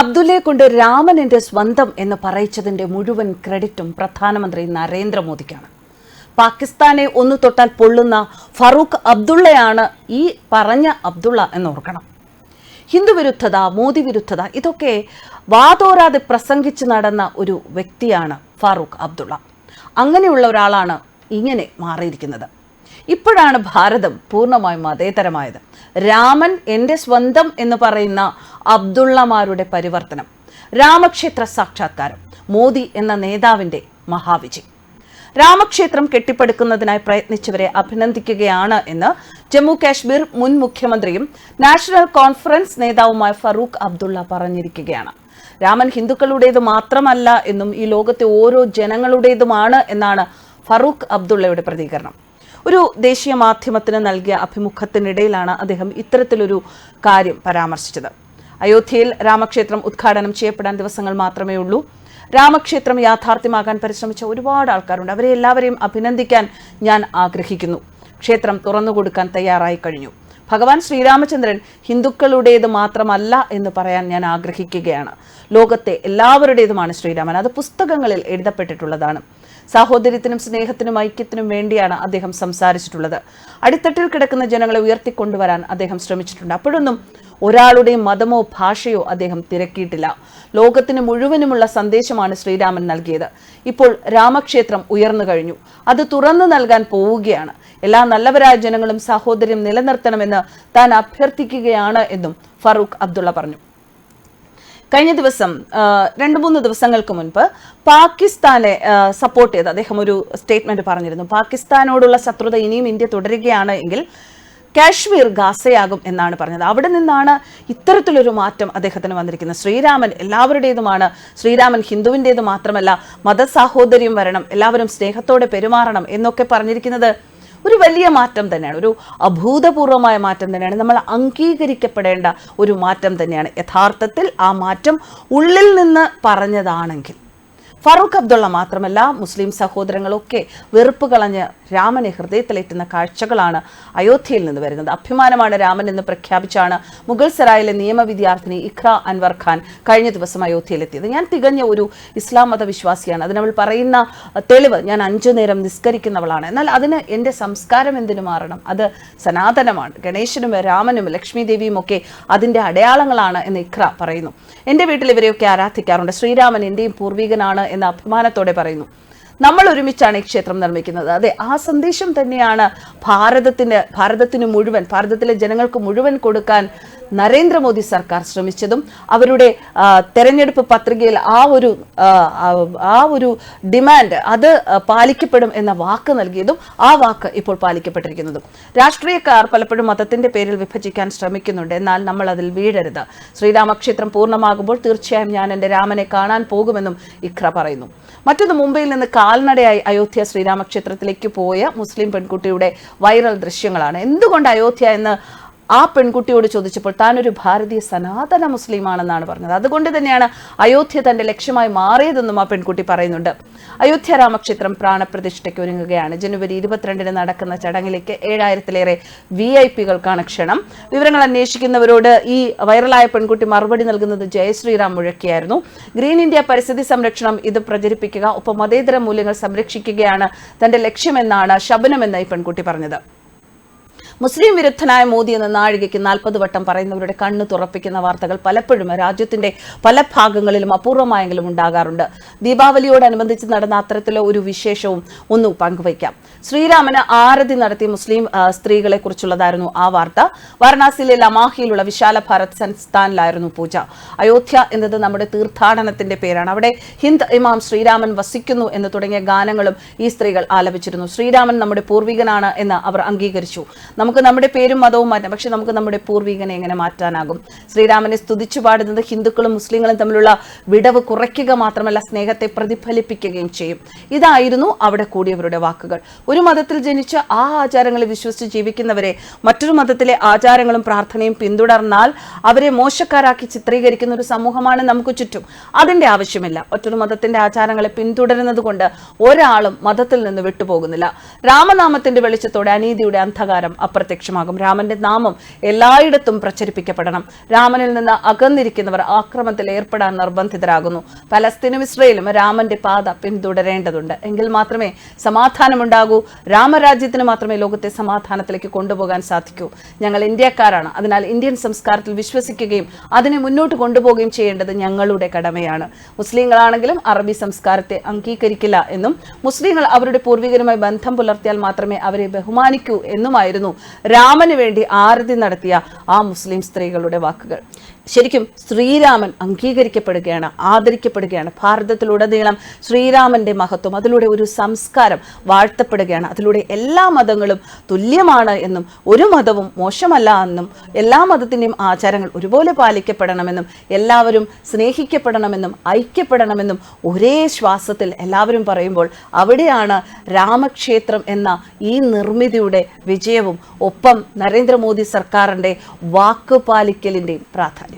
അബ്ദുള്ളയെ കൊണ്ട് രാമൻ എന്റെ സ്വന്തം എന്ന് പറയിച്ചതിന്റെ മുഴുവൻ ക്രെഡിറ്റും പ്രധാനമന്ത്രി നരേന്ദ്രമോദിക്കാണ്. പാകിസ്ഥാനെ ഒന്ന് തൊട്ടാൽ പൊള്ളുന്ന ഫറൂഖ് അബ്ദുള്ളയാണ് ഈ പറഞ്ഞ അബ്ദുള്ള എന്നോർക്കണം. ഹിന്ദു വിരുദ്ധത മോദി വിരുദ്ധത ഇതൊക്കെ വാതോരാതെ പ്രസംഗിച്ച് നടന്ന ഒരു വ്യക്തിയാണ് ഫാറൂഖ് അബ്ദുള്ള. അങ്ങനെയുള്ള ഒരാളാണ് ഇങ്ങനെ മാറിയിരിക്കുന്നത്. ഇപ്പോഴാണ് ഭാരതം പൂർണമായും മതേതരമായത് രാമൻ എന്റെ സ്വന്തം എന്ന് പറയുന്ന അബ്ദുള്ളമാരുടെ പരിവർത്തനം. രാമക്ഷേത്ര സാക്ഷാത്കാരം. മോദി എന്ന നേതാവിന്റെ മഹാവിജയം. രാമക്ഷേത്രം കെട്ടിപ്പടുക്കുന്നതിനായി പ്രയത്നിച്ചവരെ അഭിനന്ദിക്കുകയാണ് എന്ന് ജമ്മു കാശ്മീർ മുൻ മുഖ്യമന്ത്രിയും നാഷണൽ കോൺഫറൻസ് നേതാവുമായ ഫറൂഖ് അബ്ദുള്ള പറഞ്ഞിരിക്കുകയാണ്. രാമൻ ഹിന്ദുക്കളുടേത് മാത്രമല്ല എന്നും ഈ ലോകത്തെ ഓരോ ജനങ്ങളുടേതുമാണ് എന്നാണ് ഫറൂഖ് അബ്ദുള്ളയുടെ പ്രതികരണം. ഒരു ദേശീയ മാധ്യമത്തിന് നൽകിയ അഭിമുഖത്തിനിടയിലാണ് അദ്ദേഹം ഇത്തരത്തിലൊരു കാര്യം പരാമർശിച്ചത്. അയോധ്യയിൽ രാമക്ഷേത്രം ഉദ്ഘാടനം ചെയ്യപ്പെടാൻ ദിവസങ്ങൾ മാത്രമേ ഉള്ളൂ. രാമക്ഷേത്രം യാഥാർത്ഥ്യമാകാൻ പരിശ്രമിച്ച ഒരുപാട് ആൾക്കാരുണ്ട്. അവരെ എല്ലാവരെയും അഭിനന്ദിക്കാൻ ഞാൻ ആഗ്രഹിക്കുന്നു. ക്ഷേത്രം തുറന്നുകൊടുക്കാൻ തയ്യാറായി കഴിഞ്ഞു. ഭഗവാൻ ശ്രീരാമചന്ദ്രൻ ഹിന്ദുക്കളുടേത് മാത്രമല്ല എന്ന് പറയാൻ ഞാൻ ആഗ്രഹിക്കുകയാണ്. ലോകത്തെ എല്ലാവരുടേതുമാണ് ശ്രീരാമൻ. അത് പുസ്തകങ്ങളിൽ എഴുതപ്പെട്ടിട്ടുള്ളതാണ്. സാഹോദര്യത്തിനും സ്നേഹത്തിനും ഐക്യത്തിനും വേണ്ടിയാണ് അദ്ദേഹം സംസാരിച്ചിട്ടുള്ളത്. അടിത്തട്ടിൽ കിടക്കുന്ന ജനങ്ങളെ ഉയർത്തിക്കൊണ്ടുവരാൻ അദ്ദേഹം ശ്രമിച്ചിട്ടുണ്ട്. അപ്പോഴൊന്നും ഒരാളുടെയും മതമോ ഭാഷയോ അദ്ദേഹം തിരക്കിയിട്ടില്ല. ലോകത്തിന് മുഴുവനുമുള്ള സന്ദേശമാണ് ശ്രീരാമൻ നൽകിയത്. ഇപ്പോൾ രാമക്ഷേത്രം ഉയർന്നു കഴിഞ്ഞു. അത് തുറന്നു നൽകാൻ പോവുകയാണ്. എല്ലാ നല്ലവരായ ജനങ്ങളും സാഹോദര്യം നിലനിർത്തണമെന്ന് താൻ അഭ്യർത്ഥിക്കുകയാണ് എന്നും ഫറൂഖ് അബ്ദുള്ള പറഞ്ഞു. കഴിഞ്ഞ ദിവസം രണ്ടു മൂന്ന് ദിവസങ്ങൾക്ക് മുൻപ് പാകിസ്ഥാനെ സപ്പോർട്ട് ചെയ്ത് അദ്ദേഹം ഒരു സ്റ്റേറ്റ്മെന്റ് പറഞ്ഞിരുന്നു. പാകിസ്ഥാനോടുള്ള ശത്രുത ഇനിയും ഇന്ത്യ തുടരുകയാണ് എങ്കിൽ കാശ്മീർ ഗാസയാകും എന്നാണ് പറഞ്ഞത്. അവിടെ നിന്നാണ് ഇത്തരത്തിലൊരു മാറ്റം അദ്ദേഹത്തിന് വന്നിരിക്കുന്നത്. ശ്രീരാമൻ എല്ലാവരുടേതുമാണ്. ശ്രീരാമൻ ഹിന്ദുവിന്റേത് മാത്രമല്ല മതസാഹോദര്യം വരണം എല്ലാവരും സ്നേഹത്തോടെ പെരുമാറണം എന്നൊക്കെ പറഞ്ഞിരിക്കുന്നത് ഒരു വലിയ മാറ്റം തന്നെയാണ് ഒരു അഭൂതപൂർവമായ മാറ്റം തന്നെയാണ്. നമ്മൾ അംഗീകരിക്കപ്പെടേണ്ട ഒരു മാറ്റം തന്നെയാണ്. യഥാർത്ഥത്തിൽ ആ മാറ്റം ഉള്ളിൽ നിന്ന് പറഞ്ഞതാണെങ്കിൽ ഫറൂഖ് അബ്ദുള്ള മാത്രമല്ല മുസ്ലിം സഹോദരങ്ങളൊക്കെ വെറുപ്പ് കളഞ്ഞ് രാമനെ ഹൃദയത്തിലേറ്റുന്ന കാഴ്ചകളാണ് അയോധ്യയിൽ നിന്ന് വരുന്നത്. അഭിമാനമാണ് രാമൻ എന്ന് പ്രഖ്യാപിച്ചാണ് മുഗൾ സരായിലെ നിയമ വിദ്യാർത്ഥിനി ഇഖ്ര അൻവർ ഖാൻ കഴിഞ്ഞ ദിവസം അയോധ്യയിലെത്തിയത്. ഞാൻ തികഞ്ഞ ഒരു ഇസ്ലാം മത വിശ്വാസിയാണ് അതിനവൾ പറയുന്ന തെളിവ് ഞാൻ അഞ്ചു നേരം നിസ്കരിക്കുന്നവളാണ്. എന്നാൽ അതിന് എന്റെ സംസ്കാരം എന്തിനു മാറണം? അത് സനാതനമാണ്. ഗണേശനും രാമനും ലക്ഷ്മി ദേവിയും ഒക്കെ അതിന്റെ അടയാളങ്ങളാണ് എന്ന് ഇഖ്ര പറയുന്നു. എന്റെ വീട്ടിൽ ഇവരെയൊക്കെ ആരാധിക്കാറുണ്ട്. ശ്രീരാമൻ എന്റെയും പൂർവികനാണ് എന്ന അഭിമാനത്തോടെ പറയുന്നു. നമ്മൾ ഒരുമിച്ചാണ് ഈ ക്ഷേത്രം നിർമ്മിക്കുന്നത്. അതെ ആ സന്ദേശം തന്നെയാണ് ഭാരതത്തിന് ഭാരതത്തിന് മുഴുവൻ ഭാരതത്തിലെ ജനങ്ങൾക്ക് മുഴുവൻ കൊടുക്കാൻ നരേന്ദ്രമോദി സർക്കാർ ശ്രമിച്ചതും അവരുടെ തെരഞ്ഞെടുപ്പ് പത്രികയിൽ ആ ഒരു ആ, ഒരു ഡിമാൻഡ് അത് പാലിക്കപ്പെടും എന്ന വാക്ക് നൽകിയതും ആ വാക്ക് ഇപ്പോൾ പാലിക്കപ്പെട്ടിരിക്കുന്നതും. രാഷ്ട്രീയക്കാർ പലപ്പോഴും മതത്തിന്റെ പേരിൽ വിഭജിക്കാൻ ശ്രമിക്കുന്നുണ്ട്. എന്നാൽ നമ്മൾ അതിൽ വീഴരുത്. ശ്രീരാമക്ഷേത്രം പൂർണമാകുമ്പോൾ തീർച്ചയായും ഞാൻ എന്റെ രാമനെ കാണാൻ പോകുമെന്നും ഇഖ്ര പറയുന്നു. മറ്റൊന്ന് മുംബൈയിൽ നിന്ന് കാൽനടയായി അയോധ്യ ശ്രീരാമക്ഷേത്രത്തിലേക്ക് പോയ മുസ്ലിം പെൺകുട്ടിയുടെ വൈറൽ ദൃശ്യങ്ങളാണ്. എന്തുകൊണ്ട് അയോധ്യ എന്ന് ആ പെൺകുട്ടിയോട് ചോദിച്ചപ്പോൾ താനൊരു ഭാരതീയ സനാതന മുസ്ലിമാണെന്നാണ് പറഞ്ഞത്. അതുകൊണ്ട് തന്നെയാണ് അയോധ്യ തന്റെ ലക്ഷ്യമായി മാറിയതെന്നും ആ പെൺകുട്ടി പറയുന്നുണ്ട്. അയോധ്യ രാമക്ഷേത്രം പ്രാണപ്രതിഷ്ഠയ്ക്ക് ഒരുങ്ങുകയാണ്. ജനുവരി ഇരുപത്തിരണ്ടിന് നടക്കുന്ന ചടങ്ങിലേക്ക് ഏഴായിരത്തിലേറെ വി ഐ പികൾക്കാണ് ക്ഷണം. വിവരങ്ങൾ അന്വേഷിക്കുന്നവരോട് ഈ വൈറലായ പെൺകുട്ടി മറുപടി നൽകുന്നത് ജയശ്രീറാം മുഴക്കിയായിരുന്നു. ഗ്രീൻ ഇന്ത്യ പരിസ്ഥിതി സംരക്ഷണം ഇത് പ്രചരിപ്പിക്കുക ഒപ്പം മതേതര മൂല്യങ്ങൾ സംരക്ഷിക്കുകയാണ് തന്റെ ലക്ഷ്യമെന്നാണ് ശബനം എന്ന ഈ പെൺകുട്ടി പറഞ്ഞത്. മുസ്ലിം വിരുദ്ധനായ മോദി എന്ന നാഴികയ്ക്ക് നാൽപ്പത് വട്ടം പറയുന്നവരുടെ കണ്ണ് തുറപ്പിക്കുന്ന വാർത്തകൾ പലപ്പോഴും രാജ്യത്തിന്റെ പല ഭാഗങ്ങളിലും അപൂർവമായെങ്കിലും ഉണ്ടാകാറുണ്ട്. ദീപാവലിയോടനുബന്ധിച്ച് നടന്ന അത്തരത്തിലെ ഒരു വിശേഷവും ഒന്ന് പങ്കുവയ്ക്കാം. ശ്രീരാമന് ആരതി നടത്തി മുസ്ലിം സ്ത്രീകളെ കുറിച്ചുള്ളതായിരുന്നു ആ വാർത്ത. വാരണാസിയിലെ ലമാഹിയിലുള്ള വിശാല ഭാരത് സംസ്ഥാനിലായിരുന്നു പൂജ. അയോധ്യ എന്നത് നമ്മുടെ തീർത്ഥാടനത്തിന്റെ പേരാണ്. അവിടെ ഹിന്ദ് ഇമാം ശ്രീരാമൻ വസിക്കുന്നു എന്ന് തുടങ്ങിയ ഗാനങ്ങളും ഈ സ്ത്രീകൾ ആലപിച്ചിരുന്നു. ശ്രീരാമൻ നമ്മുടെ പൂർവികനാണ് എന്ന് അവർ അംഗീകരിച്ചു. നമുക്ക് നമ്മുടെ പേരും മതവും മാറ്റാം. പക്ഷെ നമുക്ക് നമ്മുടെ പൂർവികനെ എങ്ങനെ മാറ്റാനാകും? ശ്രീരാമനെ സ്തുതിച്ചു പാടുന്നത് ഹിന്ദുക്കളും മുസ്ലിങ്ങളും തമ്മിലുള്ള വിടവ് കുറയ്ക്കുക മാത്രമല്ല സ്നേഹത്തെ പ്രതിഫലിപ്പിക്കുകയും ചെയ്യും. ഇതായിരുന്നു അവിടെ കൂടിയവരുടെ വാക്കുകൾ. ഒരു മതത്തിൽ ജനിച്ച ആ ആചാരങ്ങളെ വിശ്വസിച്ച് ജീവിക്കുന്നവരെ മറ്റൊരു മതത്തിലെ ആചാരങ്ങളും പ്രാർത്ഥനയും പിന്തുടർന്നാൽ അവരെ മോശക്കാരാക്കി ചിത്രീകരിക്കുന്ന ഒരു സമൂഹമാണ് നമുക്ക് ചുറ്റും. അതിന്റെ ആവശ്യമില്ല. മറ്റൊരു മതത്തിന്റെ ആചാരങ്ങളെ പിന്തുടരുന്നത് കൊണ്ട് ഒരാളും മതത്തിൽ നിന്ന് വിട്ടുപോകുന്നില്ല. രാമനാമത്തിന്റെ വെളിച്ചത്തോടെ അനീതിയുടെ അന്ധകാരം അപ്പ അപ്രത്യക്ഷമാകും രാമന്റെ നാമം എല്ലായിടത്തും പ്രചരിപ്പിക്കപ്പെടണം. രാമനിൽ നിന്ന് അകന്നിരിക്കുന്നവർ ആക്രമണത്തിൽ ഏർപ്പെടാൻ നിർബന്ധിതരാകുന്നു. പലസ്തീനും ഇസ്രയേലും രാമന്റെ പാത പിന്തുടരേണ്ടതുണ്ട്. എങ്കിൽ മാത്രമേ സമാധാനമുണ്ടാകൂ. രാമരാജ്യത്തിന് മാത്രമേ ലോകത്തെ സമാധാനത്തിലേക്ക് കൊണ്ടുപോകാൻ സാധിക്കൂ. ഞങ്ങൾ ഇന്ത്യക്കാരാണ്. അതിനാൽ ഇന്ത്യൻ സംസ്കാരത്തിൽ വിശ്വസിക്കുകയും അതിനെ മുന്നോട്ട് കൊണ്ടുപോകുകയും ചെയ്യേണ്ടത് ഞങ്ങളുടെ കടമയാണ്. മുസ്ലിങ്ങളാണെങ്കിലും അറബി സംസ്കാരത്തെ അംഗീകരിക്കില്ല എന്നും മുസ്ലിങ്ങൾ അവരുടെ പൂർവികരുമായി ബന്ധം പുലർത്തിയാൽ മാത്രമേ അവരെ ബഹുമാനിക്കൂ എന്നുമായിരുന്നു രാമന് വേണ്ടി ആരതി നടത്തിയ ആ മുസ്ലിം സ്ത്രീകളുടെ വാക്കുകൾ. ശരിക്കും ശ്രീരാമൻ അംഗീകരിക്കപ്പെടുകയാണ് ആദരിക്കപ്പെടുകയാണ്. ഭാരതത്തിലുടനീളം ശ്രീരാമന്റെ മഹത്വം അതിലൂടെ ഒരു സംസ്കാരം വാഴ്ത്തപ്പെടുകയാണ്. അതിലൂടെ എല്ലാ മതങ്ങളും തുല്യമാണ് എന്നും ഒരു മതവും മോശമല്ല എന്നും എല്ലാ മതത്തിന്റെയും ആചാരങ്ങൾ ഒരുപോലെ പാലിക്കപ്പെടണമെന്നും എല്ലാവരും സ്നേഹിക്കപ്പെടണമെന്നും ഐക്യപ്പെടണമെന്നും ഒരേ ശ്വാസത്തിൽ എല്ലാവരും പറയുമ്പോൾ അവിടെയാണ് രാമക്ഷേത്രം എന്ന ഈ നിർമ്മിതിയുടെ വിജയവും. ഒപ്പം നരേന്ദ്രമോദി സർക്കാരിന്റെ വാക്ക് പാലിക്കലിന്റെയും പ്രാധാന്യം.